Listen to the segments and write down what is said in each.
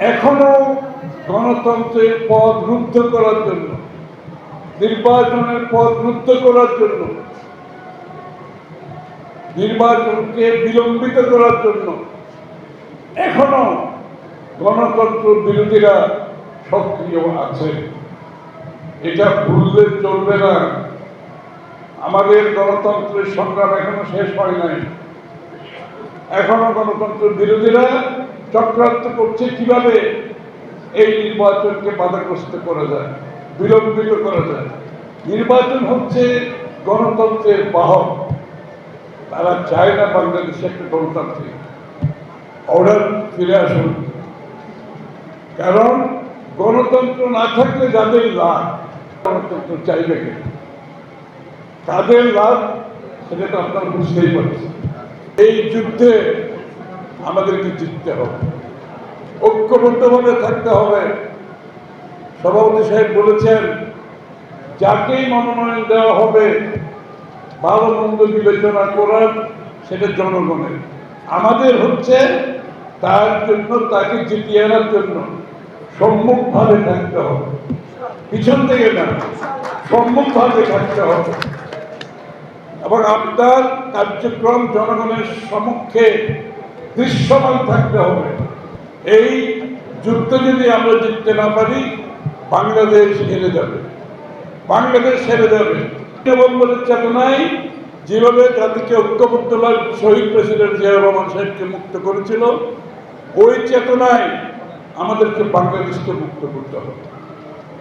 এখনও গণতন্ত্রের পথ রুদ্ধ করার জন্য, নির্বাচনের পথ রুদ্ধ করার জন্য, নির্বাচনকে বিলম্বিত করার জন্য এখনও গণতন্ত্র বিরোধীরা সক্রিয় আছে। এটা ভুললে চলবে না। আমাদের গণতন্ত্রের সংগ্রাম এখনও শেষ হয় নাই। এখনও গণতন্ত্র বিরোধীরা চক্রান্ত করছে কীভাবে এই নির্বাচনকে বাধাগ্রস্ত করা যায়, বিলম্বিত করা যায়? নির্বাচন হচ্ছে গণতন্ত্রের বাহক। তারা চায় না বাংলাদেশে একটা গণতান্ত্রিক অর্ডার ফিরে আসুন কারণ গণতন্ত্র না থাকলে যাদের লাভ, গণতন্ত্র চাইবে কে? তাদের লাভ সেটা তো আপনারা বুঝতেই পারছেন। এই যুদ্ধে আমাদেরকে জিততে হবে। ঐক্যবদ্ধভাবে থাকতে হবে। সভাপতি সাহেব বলেছেন, যাকেই মনোনয়ন দেওয়া হবে, ভালো মন্দ বিবেচনা করার সেটা জনগণের। আমাদের হচ্ছে তার জন্য, তাকে জিতিয়ে আনার জন্য সম্মুখভাবে থাকতে হবে। পিছন থেকে না, সম্মুখভাবে থাকতে হবে। এবং আপনার কার্যক্রম জনগণের সম্মুখে দৃশ্যমান থাকতে হবে। এই যুদ্ধ যদি আমরা জিততে না পারি, বাংলাদেশ হেরে যাবে। বাংলাদেশ হেরে যাবে। নভেম্বরের চেতনায় যেভাবে জাতিকে ঐক্যবদ্ধ শহীদ প্রেসিডেন্ট জিয়া রহমান সাহেবকে মুক্ত করেছিল, ওই চেতনায় আমাদেরকে বাংলাদেশকে মুক্ত করতে হবে।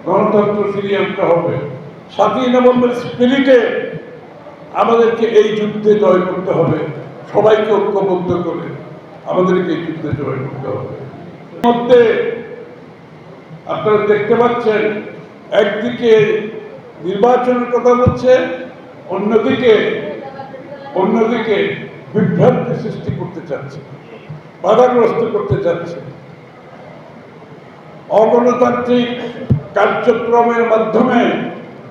গণতন্ত্র ফিরিয়ে আনতে হবে। সাতই নভেম্বর স্পিরিটে আমাদেরকে এই যুদ্ধে জয় করতে হবে। সবাইকে ঐক্যবদ্ধ করে। আমাদেরকে এই যুদ্ধে জয় করতে হবে। মধ্যে আপনারা দেখতে পাচ্ছেন, একদিকে নির্বাচনের কথা বলছে, অন্যদিকে অন্যদিকে বিভ্রান্তি সৃষ্টি করতে চাচ্ছে, বাধাগ্রস্ত করতে চাচ্ছে। অগণতান্ত্রিক কার্যক্রমের মাধ্যমে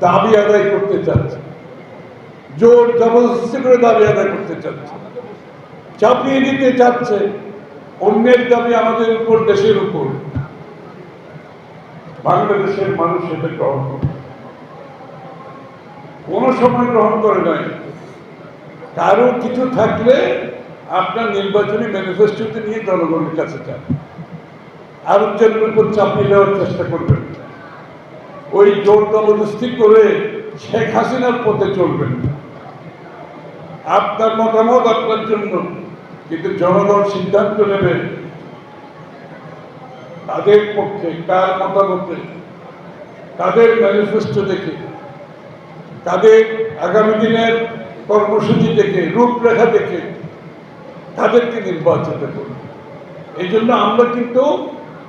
দাবি আদায় করতে চাচ্ছে। জোর জবরদস্তি করে দাবি আদায় করতে চাচ্ছে। চাপিয়ে দিতে চাচ্ছে, অন্যের দাবি আমাদের উপর, দেশের উপর। বাংলাদেশের মানুষ সেটা গ্রহণ করে। কোনো সময় গ্রহণ করে নাই। কারও কিছু থাকলে আপনার নির্বাচনী ম্যানিফেস্টোতে নিয়ে জনগণের কাছে যান। আরেকজনের উপর চাপিয়ে দেওয়ার চেষ্টা করবেন। ওই জোর জবরদস্তি করে শেখ হাসিনার পথে চলবেন। আপনার মতামত আপনার জন্য। কিন্তু জনগণ সিদ্ধান্ত নেবে তাদের পক্ষে, কার মতামতে, তাদের ম্যানিফেস্টো দেখে, তাদের আগামী দিনের কর্মসূচি দেখে, রূপরেখা দেখে তাদেরকে নির্বাচিত করবে এই জন্য আমরা কিন্তু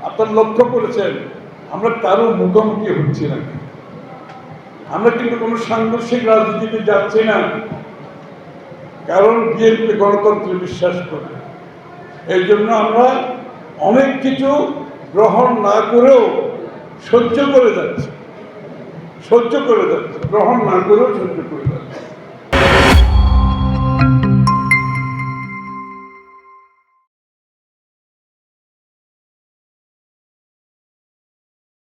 আপনার লক্ষ্য করেছেন, আমরা কারও মুখোমুখি হচ্ছি না। আমরা কিন্তু কোনো সাংঘর্ষিক রাজনীতিতে যাচ্ছি না। কারণ বিএনপি গণতন্ত্রে বিশ্বাস করে। এই জন্য আমরা অনেক কিছু গ্রহণ না করেও সহ্য করে যাচ্ছি। সহ্য করে যাচ্ছি। গ্রহণ না করেও সহ্য করে যাচ্ছে।